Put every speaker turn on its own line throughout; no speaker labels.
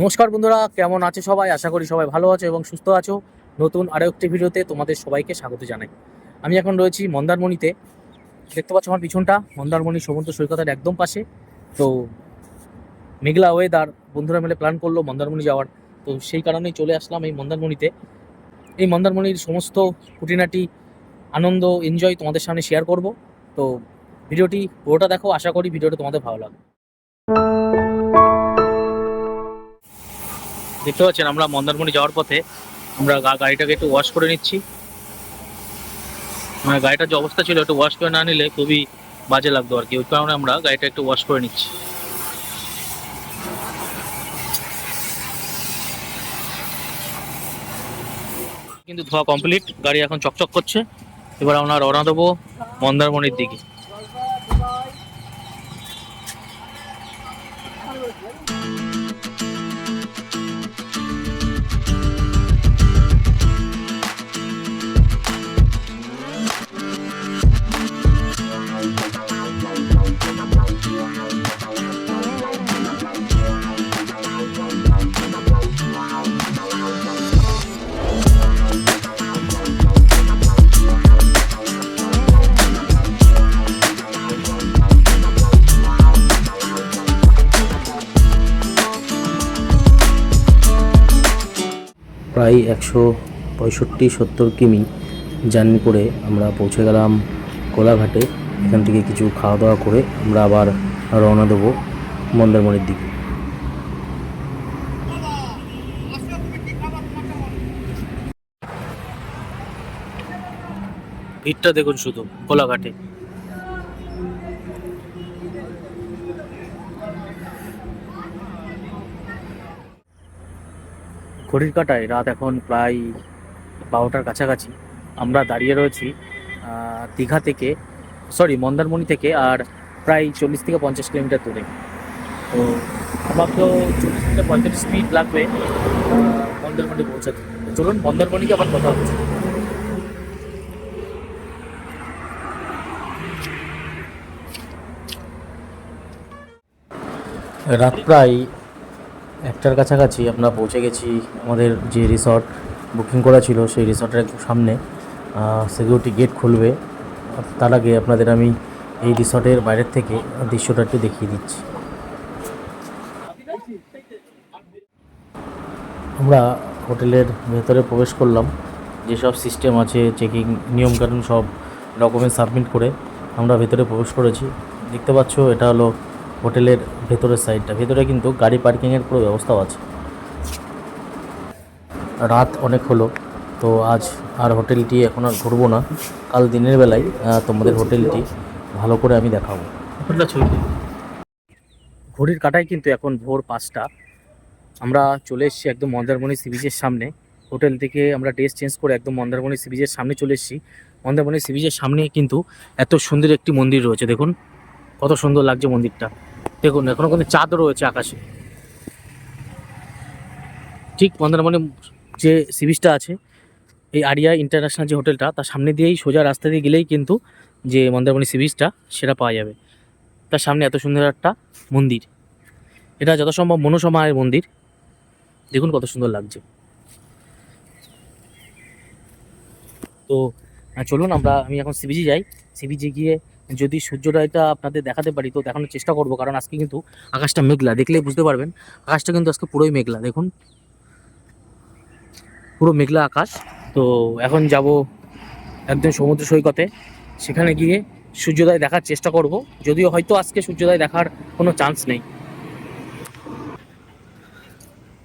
নমস্কার বন্ধুরা, কেমন আছে সবাই? আশা করি সবাই ভালো আছো এবং সুস্থ আছো। নতুন আরও একটি ভিডিওতে তোমাদের সবাইকে স্বাগত জানাই। আমি এখন রয়েছি মন্দারমণিতে। দেখতে পাচ্ছ আমার পিছনটা, মন্দারমণি সমুদ্র সৈকতের একদম পাশে। তো মেঘলা ওয়েদার বন্ধুরা মিলে প্ল্যান করল মন্দারমণি যাওয়ার। তো সেই কারণেই চলে আসলাম এই মন্দারমণিতে। এই মন্দারমণির সমস্ত খুঁটিনাটি আনন্দ এনজয় তোমাদের সামনে শেয়ার করব। তো ভিডিওটি পুরোটা দেখো, আশা করি ভিডিওটা তোমাদের ভালো লাগবে। দেখতে পাচ্ছেন, আমরা মন্দারমণি যাওয়ার পথে আমরা গাড়িটাকে একটু ওয়াশ করে নিচ্ছি। মানে গাড়িটার যে অবস্থা ছিল, একটু ওয়াশ করে না নিলে খুবই বাজে লাগতো আর কি। ওই কারণে আমরা গাড়িটা একটু ওয়াশ করে নিচ্ছি। কিন্তু ধোয়া কমপ্লিট গাড়ি এখন চকচক করছে। এবার আমরা রওনা দেবো মন্দারমণির দিকে।
প্রায় একশো পঁয়ষট্টি সত্তর কিমি জার্নি করে আমরা পৌঁছে গেলাম কোলাঘাটে। এখান থেকে কিছু খাওয়া দাওয়া করে আমরা আবার রওনা দেবো মন্দারমণির দিকে।
ভিড়টা দেখুন শুধু, কোলাঘাটে। ঘড়ির কাটায় রাত এখন প্রায় বারোটার কাছাকাছি। আমরা দাঁড়িয়ে রয়েছি দীঘা থেকে সরি মন্দারমণি থেকে আর প্রায় চল্লিশ থেকে পঞ্চাশ কিলোমিটার দূরে। তো আমার তো চল্লিশ থেকে পঁয়তাল্লিশ মিনিট লাগবে মন্দারমণি পৌঁছাতে। চলুন, মন্দারমণিকে আবার কথা হচ্ছে
রাত প্রায় একটার কাছাকাছি আমরা পৌঁছে গেছি। আমাদের যে রিসর্ট বুকিং করা ছিল, সেই রিসর্টের একদম সামনে। সিকিউরিটি গেট খুলবে। তার আগে আপনাদের আমি এই রিসর্টের বাইরের থেকে দৃশ্যটা একটু দেখিয়ে দিচ্ছি। আমরা হোটেলের ভেতরে প্রবেশ করলাম। যেসব সিস্টেম আছে চেকিং নিয়মকানুন সব ডকুমেন্ট সাবমিট করে আমরা ভেতরে প্রবেশ করেছি। দেখতে পাচ্ছ, এটা হলো হোটেলের ভেতরের সাইডটা। ভেতরে কিন্তু গাড়ি পার্কিংয়ের পুরো ব্যবস্থাও আছে। রাত অনেক হলো তো আজ আর হোটেলটি এখন আর ঘুরবো না। কাল দিনের বেলায় তোমাদের হোটেলটি ভালো করে আমি দেখাবো।
ঘড়ির কাটায় কিন্তু এখন ভোর পাঁচটা। আমরা চলে এসেছি একদম মন্দারমণি সি বিচের সামনে। হোটেল থেকে আমরা ড্রেস চেঞ্জ করে একদম মন্দারমণি সি বিচের সামনে চলে এসেছি। মন্দারমণি সি বিচের সামনে কিন্তু এত সুন্দর একটি মন্দির রয়েছে দেখুন। কত সুন্দর লাগছে মন্দিরটা। দেখুন, এখনও কিন্তু চাঁদ রয়েছে আকাশে। ঠিক মন্দারমণি যে সি বিচটা আছে, এই আরিয়া ইন্টারন্যাশনাল যে হোটেলটা, তার সামনে দিয়েই সোজা রাস্তা দিয়ে গেলেই কিন্তু যে মন্দারমণি সি বিচটা সেটা পাওয়া যাবে। তার সামনে এত সুন্দর একটা মন্দির। এটা যত সম্ভব মনসমায়ের মন্দির। দেখুন কত সুন্দর লাগছে। তো চলুন আমরা, আমি এখন সিবিজি যাই। সিবিজি গিয়ে যদি সূর্যোদয়টা আপনাদের দেখাতে পারি, তো দেখানোর চেষ্টা করব, কারণ আজকে কিন্তু আকাশটা মেঘলা, দেখলেই বুঝতে পারবেন। আকাশটা কিন্তু আজকে পুরোই মেঘলা, দেখুন। পুরো মেঘলা আকাশ। তো এখন যাব একদম সমুদ্র সৈকতে। সেখানে গিয়ে সূর্যোদয় দেখার চেষ্টা করব। যদিও হয়তো আজকে সূর্যোদয় দেখার কোনো চান্স নেই।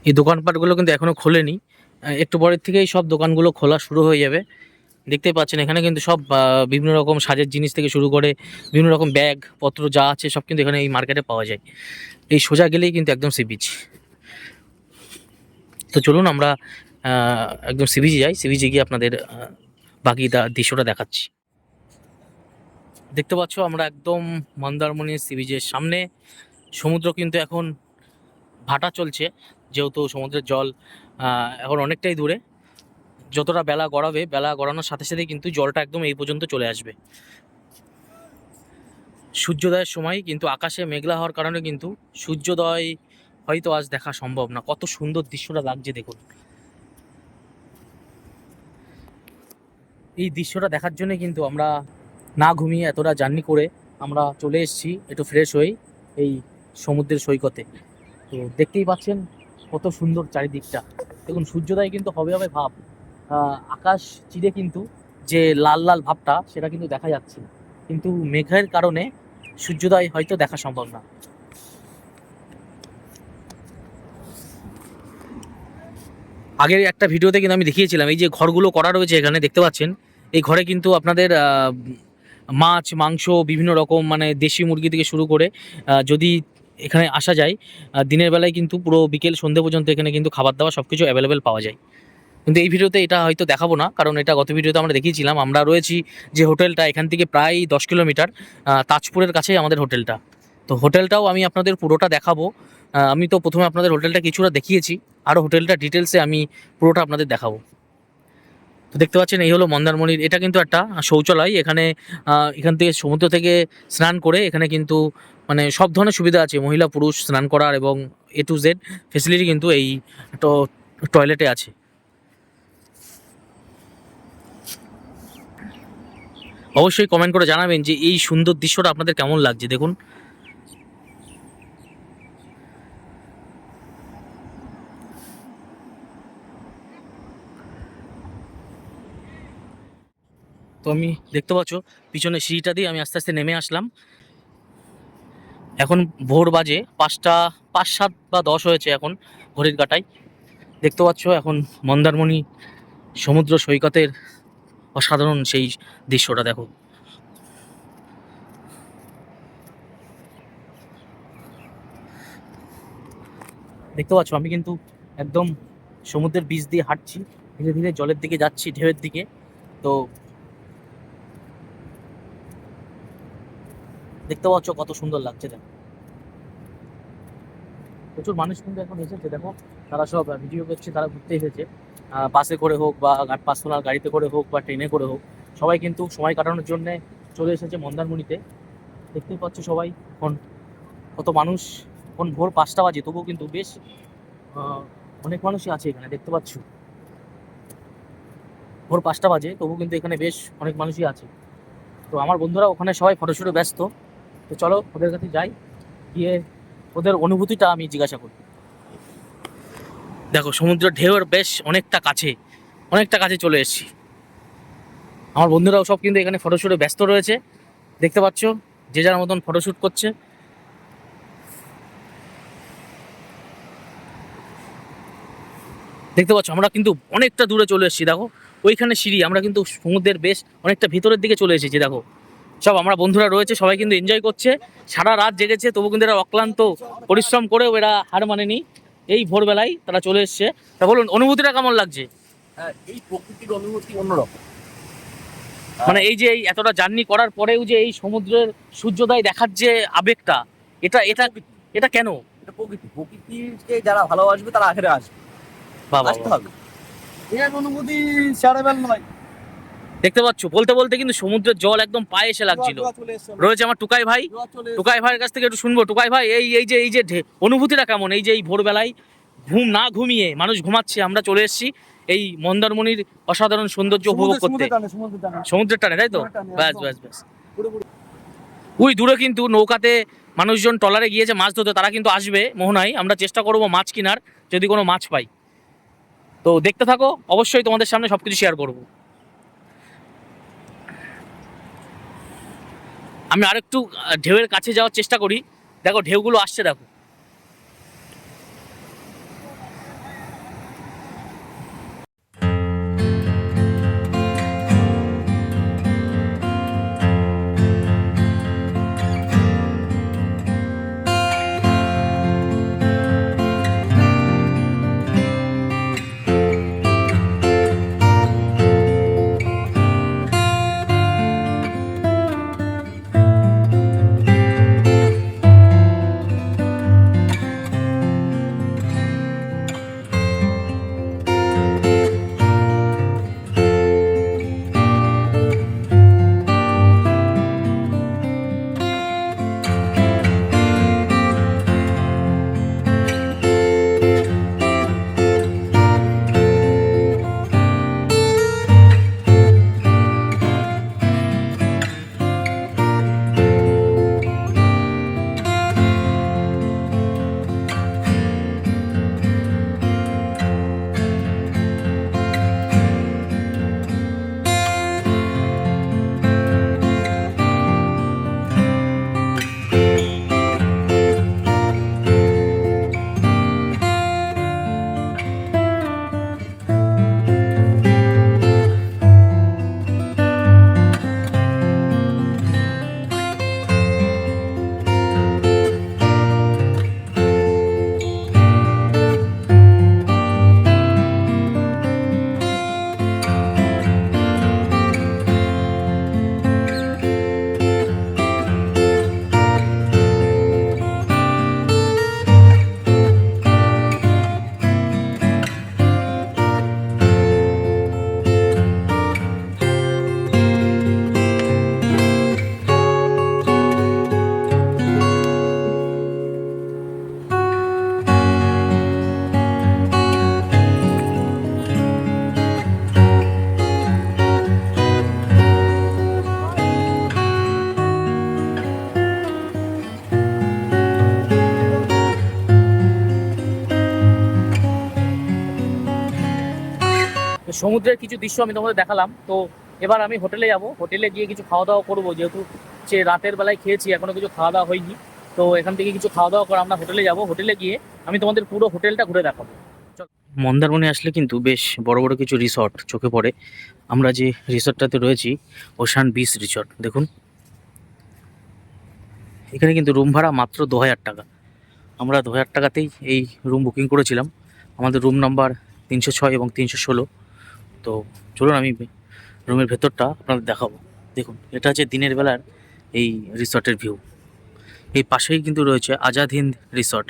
এই দোকানপাটগুলো কিন্তু এখনও খোলেনি। একটু পরের থেকেই সব দোকানগুলো খোলা শুরু হয়ে যাবে। দেখতেই পাচ্ছেন, এখানে কিন্তু সব বিভিন্ন রকম সাজের জিনিস থেকে শুরু করে বিভিন্ন রকম ব্যাগ, পত্র যা আছে সব কিন্তু এখানে এই মার্কেটে পাওয়া যায়। এই সোজা গেলেই কিন্তু একদম সি বিচ। তো চলুন আমরা একদম সি বিচে যাই। সি বিচে গিয়ে আপনাদের বাকি দৃশ্যটা দেখাচ্ছি। দেখতে পাচ্ছ আমরা একদম মন্দারমণি সি বিচের সামনে। সমুদ্র কিন্তু এখন ভাটা চলছে, যেহেতু সমুদ্রের জল এখন অনেকটাই দূরে। যতটা বেলা গড়াবে, বেলা গড়ানোর সাথে সাথে কিন্তু জলটা একদম এই পর্যন্ত চলে আসবে। সূর্যোদয়ের সময় কিন্তু আকাশে মেঘলা হওয়ার কারণে কিন্তু সূর্যোদয় হয়তো আজ দেখা সম্ভব না। কত সুন্দর দৃশ্যটা লাগছে দেখুন। এই দৃশ্যটা দেখার জন্য কিন্তু আমরা না ঘুমিয়ে এতটা জার্নি করে আমরা চলে এসেছি একটু ফ্রেশ হই এই সমুদ্রের সৈকতে। তো দেখতেই পাচ্ছেন কত সুন্দর চারিদিকটা। দেখুন, সূর্যোদয় কিন্তু হবে হবে ভাব। আকাশ চিরে কিন্তু যে লাল লাল ভাবটা, সেটা কিন্তু দেখা যাচ্ছে কিন্তু মেঘের কারণে সূর্যোদয় হয়তো দেখা সম্ভব না। আগের একটা ভিডিওতে কিন্তু আমি দেখিয়েছিলাম, এই যে ঘরগুলো করা রয়েছে এখানে, দেখতে পাচ্ছেন? এই ঘরে কিন্তু আপনাদের মাছ, মাংস, বিভিন্ন রকম মানে দেশি মুরগি থেকে শুরু করে যদি এখানে আসা যায় দিনের বেলায় কিন্তু পুরো বিকেল সন্ধে পর্যন্ত এখানে কিন্তু খাবার দাবার সব কিছু অ্যাভেলেবেল পাওয়া যায়। কিন্তু এই ভিডিওতে এটা হয়তো দেখাবো না, কারণ এটা গত ভিডিওতে আমরা দেখিয়েছিলাম। আমরা রয়েছি যে হোটেলটা এখান থেকে প্রায় দশ কিলোমিটার তাজপুরের কাছেই আমাদের হোটেলটা। তো হোটেলটাও আমি আপনাদের পুরোটা দেখাবো। আমি তো প্রথমে আপনাদের হোটেলটা কিছুটা দেখিয়েছি আরও হোটেলটা ডিটেলসে আমি পুরোটা আপনাদের দেখাবো। তো দেখতে পাচ্ছেন, এই হলো মন্দারমণির, এটা কিন্তু একটা শৌচালয়। এখানে এখান থেকে সমুদ্র থেকে স্নান করে এখানে কিন্তু মানে সব ধরনের সুবিধা আছে। মহিলা, পুরুষ স্নান করার এবং এ টু জেড ফেসিলিটি কিন্তু এই টয়লেটে আছে। অবশ্যই কমেন্ট করে জানাবেন যে এই সুন্দর দৃশ্যটা আপনাদের কেমন লাগছে, দেখুন। তো আমি দেখতে পাচ্ছ পিছনে সিঁড়িটা দিয়ে আমি আস্তে আস্তে নেমে আসলাম। এখন ভোর বাজে, পাঁচটা, পাঁচ সাত বা দশ হয়েছে এখন ঘড়ির কাটায়। দেখতে পাচ্ছ, এখন মন্দারমণি সমুদ্র সৈকতের অসাধারণ সেই দৃশ্যটা, দেখো। দেখতে পাচ্ছ, আমি কিন্তু একদম সমুদ্রের বীজ দিয়ে হাঁটছি, ধীরে ধীরে জলের দিকে যাচ্ছি, ঢেউয়ের দিকে। তো দেখতে পাচ্ছ কত সুন্দর লাগছে, দেখো। প্রচুর মানুষ কিন্তু এখন এসেছে, দেখো। তারা সব ভিডিও করছে, তারা ঘুরতে এসেছে। বাসে করে হোক বা পার্সোনাল গাড়িতে করে হোক বা ট্রেনে করে হোক, সবাই কিন্তু সময় কাটানোর জন্যে চলে এসেছে মন্দারমণিতে। দেখতেই পাচ্ছ সবাই এখন কত মানুষ, এখন ভোর পাঁচটা বাজে, তবুও কিন্তু বেশ অনেক মানুষই আছে এখানে, দেখতে পাচ্ছ। ভোর পাঁচটা বাজে তবু কিন্তু এখানে বেশ অনেক মানুষই আছে। তো আমার বন্ধুরা ওখানে সবাই ফটোশুটে ব্যস্ত। তো চলো ওদের কাছে যাই, গিয়ে ওদের অনুভূতিটা আমি জিজ্ঞাসা করি। দেখো সমুদ্র ঢেউয়ের বেশ অনেকটা কাছে অনেকটা কাছে চলে এসেছি। আমার বন্ধুরাও সব কিন্তু এখানে ফটোশ্যুটে ব্যস্ত রয়েছে। দেখতে পাচ্ছ, যে যার মতন ফটোশ্যুট করছে। দেখতে পাচ্ছ, আমরা কিন্তু অনেকটা দূরে চলে এসেছি, দেখো। ওইখানে সিঁড়ি, আমরা কিন্তু সমুদ্রের বেশ অনেকটা ভিতরের দিকে চলে এসেছি, দেখো। সব আমরা বন্ধুরা রয়েছে, সবাই কিন্তু এনজয় করছে। সারা রাত জেগেছে, তবু কিন্তু এরা অক্লান্ত পরিশ্রম করেও এরা হার মানেনি। এই ভোরবেলায় তারা চলে এসছে। তা বলুন অনুভূতিটা কেমন লাগছে?
হ্যাঁ এই প্রকৃতির অনুভূতি অন্যরকম।
মানে এই যে এই এতটা জার্নি করার পরেও যে এই সমুদ্রের সূর্যোদয় দেখার যে আবেগটা এটা এটা এটা কেন?
এটা প্রকৃতি। প্রকৃতিকে যারা ভালোবাসবে তারা আখেরে আসবে। আসতে হবে। এর অনুভূতি শেয়ারেবেল নয়।
দেখতে পাচ্ছ? বলতে বলতে কিন্তু সমুদ্রের জল একদম পায়ে এসে লাগছিল। রয়েছে আমার টুকাই ভাই। টুকাই ভাইয়ের কাছ থেকে একটু শুনব। টুকাই ভাই এই এই যে এই যে অনুভূতিটা কেমন? এই যে এই ভোরবেলায় ঘুম না ঘুমিয়ে মানুষ ঘুমাচ্ছে আমরা চলে এসেছি এই মন্দারমণির অসাধারণ সৌন্দর্য উপভোগ করতে। সমুদ্রের টানে তাই তো? ব্যাস ব্যাস ব্যাস। ওই দূরে কিন্তু নৌকাতে মানুষজন ট্রলারে গিয়েছে মাছ ধরতে। তারা কিন্তু আসবে মোহনায়। আমরা চেষ্টা করব মাছ কেনার যদি কোনো মাছ পাই। তো দেখতে থাকো অবশ্যই তোমাদের সামনে সবকিছু শেয়ার করব। আমি আরেকটু ঢেউয়ের কাছে যাওয়ার চেষ্টা করি। দেখো ঢেউগুলো আসছে দেখো। সমুদ্রের কিছু দৃশ্য আমি তোমাদের দেখালাম। তো এবার আমি হোটেলে যাব। হোটেলে গিয়ে কিছু খাওয়া দাওয়া করব। যেহেতু সে রাতের বেলায় খেয়েছি, এখনও কিছু খাওয়া দাওয়া হয়নি। তো এখান থেকে কিছু খাওয়া দাওয়া করে আমরা হোটেলে যাব। হোটেলে গিয়ে আমি তোমাদের পুরো হোটেলটা ঘুরে দেখাবো। মন্দারমণি আসলে কিন্তু বেশ বড় বড় কিছু রিসর্ট চোখে পড়ে। আমরা যে রিসর্টটাতে রয়েছি ওশান বিচ রিসর্ট দেখুন। এখানে কিন্তু রুম ভাড়া মাত্র দু হাজার টাকা। আমরা দু হাজার টাকাতেই এই রুম বুকিং করেছিলাম। আমাদের রুম নাম্বার তিনশো ছয় এবং তিনশো ষোলো। তো চলুন আমি রুমের ভেতরটা আপনাদের দেখাবো। দেখুন, এটা হচ্ছে দিনের বেলার এই রিসর্টের ভিউ। এই পাশেই কিন্তু রয়েছে আজাদ হিন্দ রিসর্ট।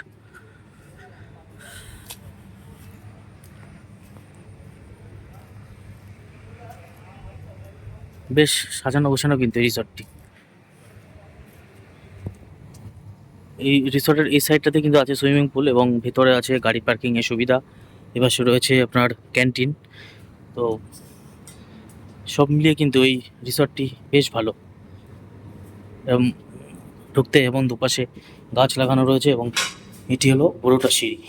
বেশ সাজানো গোছানো কিন্তু রিসর্টটি। এই রিসর্টের এই সাইডটাতে কিন্তু আছে সুইমিং পুল এবং ভেতরে আছে গাড়ি পার্কিংয়ের সুবিধা। এবার রয়েছে আপনার ক্যান্টিন। তো সব মিলিয়ে কিন্তু এই রিসর্টটি বেশ ভালো। এবং ঢুকতে এবং দুপাশে গাছ লাগানো রয়েছে এবং এটি হলো বড়োটা সিঁড়ি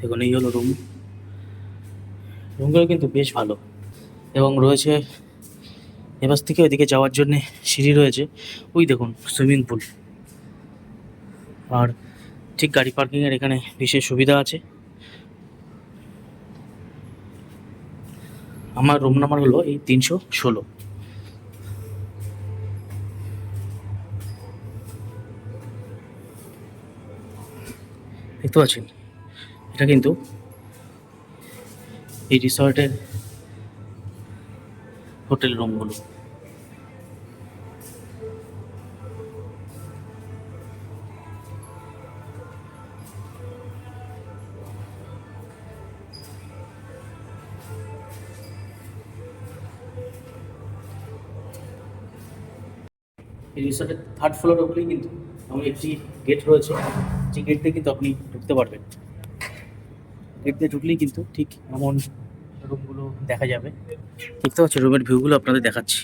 দেখুন এই হলো রুম রুমগুলো কিন্তু বেশ ভালো। এবং রয়েছে এবার থেকে ওইদিকে যাওয়ার জন্য সিঁড়ি রয়েছে। ওই দেখুন সুইমিং পুল আর ঠিক গাড়ি পার্কিংয়ের এখানে বিশেষ সুবিধা আছে। আমার রুম নাম্বার হলো এই তিনশো ষোলো দেখতে পাচ্ছেন? এটা কিন্তু এই রিসর্টের হোটেল রুমগুলো। এই রিসর্টের থার্ড ফ্লোরে উঠলেই কিন্তু আমার একটি গেট রয়েছে। যে গেট দিয়ে কিন্তু আপনি ঢুকতে পারবেন। দিয়ে ঢুকলেই কিন্তু ঠিক এমন রুমগুলো দেখা যাবে। দেখতে পাচ্ছি রুমের ভিউগুলো আপনাদের দেখাচ্ছি।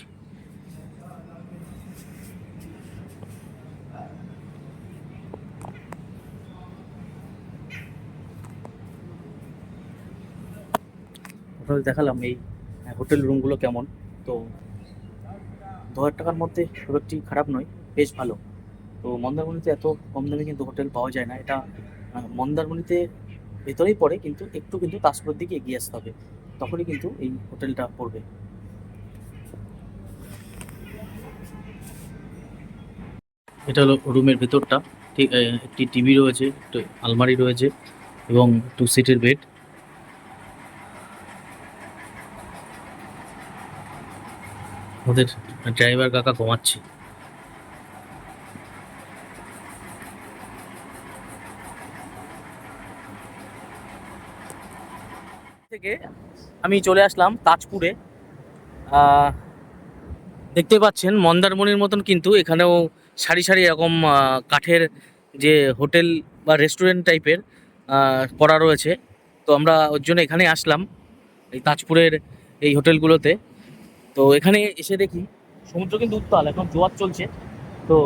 আপনাদের দেখালাম এই হোটেল রুমগুলো কেমন। তো দু হাজার টাকার মধ্যে খুব একটি খারাপ নয়, বেশ ভালো। তো মন্দারমণিতে এত কম দামে কিন্তু হোটেল পাওয়া যায় না। এটা মন্দারমণিতে ভেতরেই পড়ে, কিন্তু একটু কিন্তু তাজপুরের দিকে এগিয়ে আসতে হবে। তখনই কিন্তু এই হোটেলটা পড়বে। এটা হলো রুমের ভেতরটা। ঠিক একটি টিভি রয়েছে, একটি আলমারি রয়েছে এবং টু সিটের বেড। ওদের ড্রাইভার কাকা ঘুমাচ্ছে। থেকে আমি চলে আসলাম তাজপুরে। দেখতে পাচ্ছেন মন্দারমণির মতন কিন্তু এখানেও সারি সারি এরকম কাঠের যে হোটেল বা রেস্টুরেন্ট টাইপের করা রয়েছে। তো আমরা ওর জন্য এখানে আসলাম, এই তাজপুরের এই হোটেলগুলোতে। তো এখানে এসে দেখি, সমুদ্র কিন্তু উত্তাল, এখন জোয়ার চলছে। তো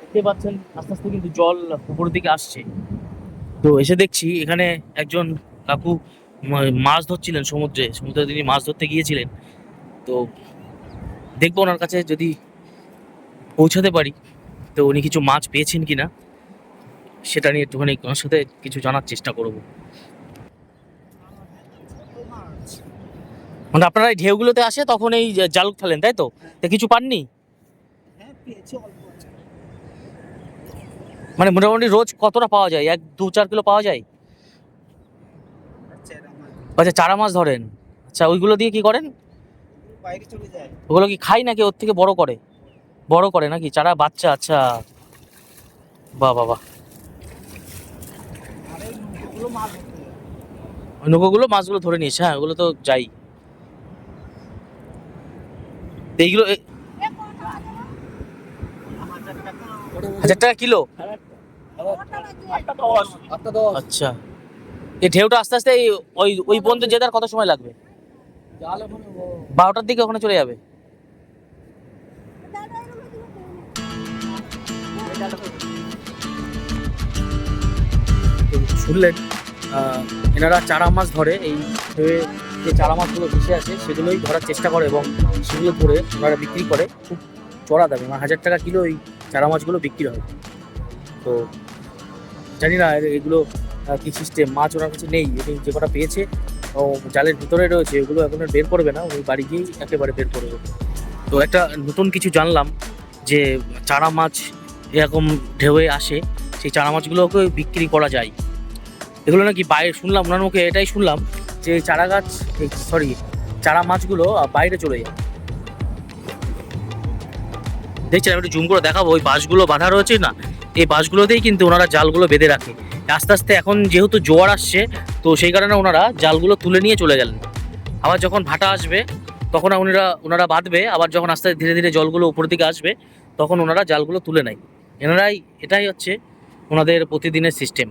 দেখতে পাচ্ছেন আস্তে আস্তে কিন্তু জল উপরের দিকে আসছে। তো এসে দেখছি এখানে একজন কাকু মাছ ধরছিলেন সমুদ্রে সমুদ্রে তিনি মাছ ধরতে গিয়েছিলেন। তো দেখব ওনার কাছে যদি পৌঁছাতে পারি। তো উনি কিছু মাছ পেয়েছেন কি না সেটা নিয়ে একটুখানি ওনার সাথে কিছু জানার চেষ্টা করব। মানে আপনারা এই ঢেউগুলোতে আসে তখন এই জাল ফেলেন তাই তো? তা কিছু পাননি?
হ্যাঁ
মানে মোটামুটি রোজ কতটা পাওয়া যায়? এক দু চার কিলো পাওয়া যায়?
আচ্ছা
চারা মাছ ধরেন। আচ্ছা ওইগুলো দিয়ে কি করেন?
বাইরে চলে যায়।
ওগুলো কি খাই নাকি? ওর থেকে বড় করে? বড় করে নাকি? চারা বাচ্চা আচ্ছা। বাহ বাহ বাহ।
আরে ওগুলো মাছ ধরতে যায়
ওই নৌকোগুলো মাছগুলো ধরে নিয়েছে হ্যাঁ ওগুলো তো যাই। এইগুলো
হাজার টাকা
কিলো? আচ্ছা। এই ঢেউটা আস্তে আস্তে ওই ওই পর্যন্ত যেতে আর কত সময় লাগবে? বারোটার দিকে ওখানে চলে যাবে। শুনলেন এনারা চারা মাছ ধরে, এই ঢেউয়ে যে চারা মাছগুলো ভেসে আছে সেগুলোই ধরার চেষ্টা করে এবং সেগুলো ধরে ওনারা বিক্রি করে। খুব চড়া দামে মানে হাজার টাকা কিলো এই চারা মাছগুলো বিক্রি হয়। তো জানি না এগুলো কি সিস্টেম মাছ ওনার কাছে নেই উনি যে কটা পেয়েছে, ও জালের ভিতরে রয়েছে এগুলো এখন বের করবে না, ওই বাড়ি গিয়েই একেবারে বের করবে। তো একটা নতুন কিছু জানলাম, যে চারা মাছ এরকম ঢেউয়ে আসে, সেই চারা মাছগুলোকে বিক্রি করা যায়। এগুলো নাকি বাইরে, শুনলাম, ওনার মুখে এটাই শুনলাম, যে চারা গাছ সরি চারা মাছগুলো বাইরে চলে যায়। দেখছেন, আমি একটু জুম করে দেখাবো, ওই বাঁশগুলো বাঁধা রয়েছে না, এই বাঁশগুলোতেই কিন্তু ওনারা জালগুলো বেঁধে রাখে। আস্তে আস্তে এখন যেহেতু জোয়ার আসছে, তো সেই কারণে ওনারা জালগুলো তুলে নিয়ে চলে গেলেন। আবার যখন ভাটা আসবে, তখন ওনারা ওনারা বাঁধবে, আবার যখন আস্তে ধীরে ধীরে জলগুলো উপর দিকে আসবে, তখন ওনারা জালগুলো তুলে নেয়। এনারাই, এটাই হচ্ছে ওনাদের প্রতিদিনের সিস্টেম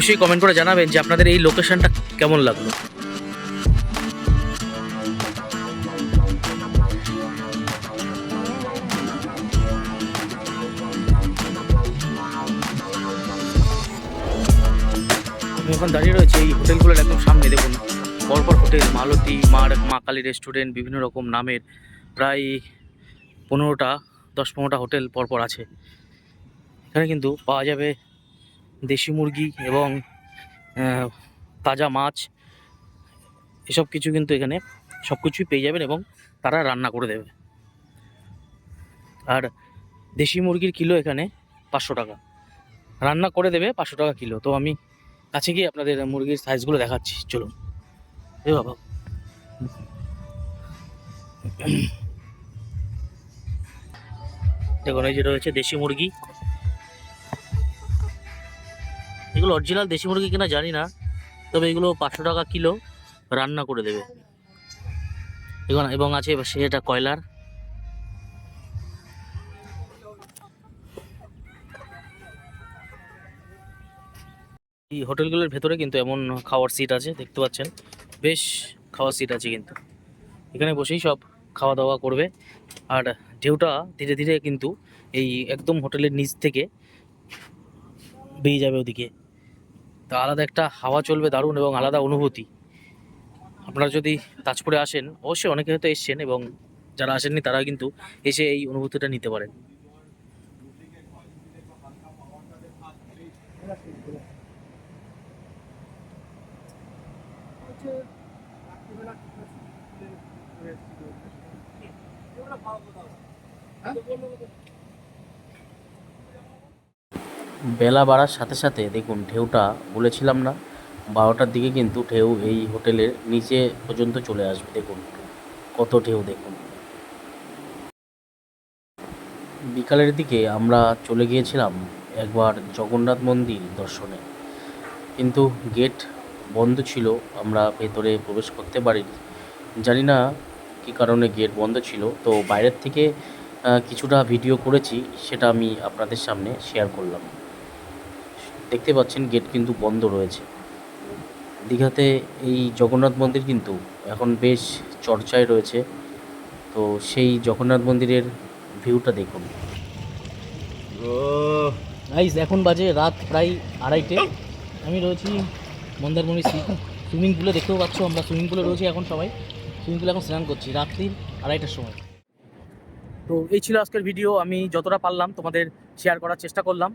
অবশ্যই কমেন্ট করে জানাবেন যে আপনাদের এই লোকেশনটা কেমন লাগল। এখন দাঁড়িয়ে রয়েছে এই হোটেলগুলোর একদম সামনে, দেখুন। পরপর হোটেল, মালতী মার মা কালী রেস্টুরেন্ট, বিভিন্ন রকম নামের প্রায় পনেরোটা, দশ পনেরোটা হোটেল পরপর আছে। এখানে কিন্তু পাওয়া যাবে দেশি মুরগি এবং তাজা মাছ, এসব কিছু কিন্তু এখানে সব কিছুই পেয়ে যাবেন এবং তারা রান্না করে দেবে। আর দেশি মুরগির কিলো এখানে পাঁচশো টাকা। রান্না করে দেবে পাঁচশো টাকা কিলো। তো আমি কাছে গিয়ে আপনাদের মুরগির সাইজগুলো দেখাচ্ছি। চলুন। এ বাবা। দেখুন, এই যে রয়েছে দেশি মুরগি। এগুলো অরিজিনাল দেশি মুরগি কিনা জানি না, তবে এগুলো পাঁচশো টাকা কিলো রান্না করে দেবে। এবং এবং আছে সে এটা কয়লার। এই হোটেলগুলোর ভেতরে কিন্তু এমন খাওয়ার সিট আছে, দেখতে পাচ্ছেন। বেশ খাওয়ার সিট আছে কিন্তু। এখানে বসেই সব খাওয়া দাওয়া করবে। আর ঢেউটা ধীরে ধীরে কিন্তু এই একদম হোটেলের নিচ থেকে বেরিয়ে যাবে ওদিকে। তা আলাদা একটা হাওয়া চলবে দারুণ এবং আলাদা অনুভূতি। আপনারা যদি তাজপুরে আসেন, অবশ্যই অনেকে হয়তো এসছেন এবং যারা আসেননি তারা কিন্তু এসে এই অনুভূতিটা নিতে পারেন।
বেলা বাড়ার সাথে সাথে, দেখুন, ঢেউটা বলেছিলাম না, বারোটার দিকে কিন্তু ঢেউ এই হোটেলের নিচে পর্যন্ত চলে আসবে, দেখুন, কত ঢেউ, দেখুন। বিকালের দিকে আমরা চলে গিয়েছিলাম একবার জগন্নাথ মন্দির দর্শনে। কিন্তু গেট বন্ধ ছিল, আমরা ভেতরে প্রবেশ করতে পারিনি। জানি না কী কারণে গেট বন্ধ ছিল, তো বাইরের থেকে কিছুটা ভিডিও করেছি, সেটা আমি আপনাদের সামনে শেয়ার করলাম। দেখতে পাচ্ছেন গেট কিন্তু বন্ধ রয়েছে। দীঘাতে এই জগন্নাথ মন্দির কিন্তু এখন বেশ চর্চায় রয়েছে। তো সেই জগন্নাথ মন্দিরের ভিউটা দেখুন।
গাইজ এখন বাজে রাত প্রায় আড়াইটে। আমি রয়েছি মন্দারমণি সি সুইমিং পুলে, দেখতেও পাচ্ছ আমরা সুইমিং পুলে রয়েছি এখন সবাই। সুইমিং পুলে এখন স্নান করছি রাত্রির আড়াইটার সময়। তো এই ছিল আজকের ভিডিও, আমি যতটা পারলাম তোমাদের শেয়ার করার চেষ্টা করলাম।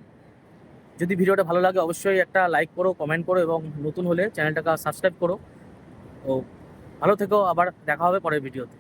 যদি ভিডিওটা ভালো লাগে, অবশ্যই একটা লাইক করো কমেন্ট করো এবং নতুন হলে চ্যানেলটাকে সাবস্ক্রাইব করো। ও ভালো থেকো, আবার দেখা হবে পরের ভিডিওতে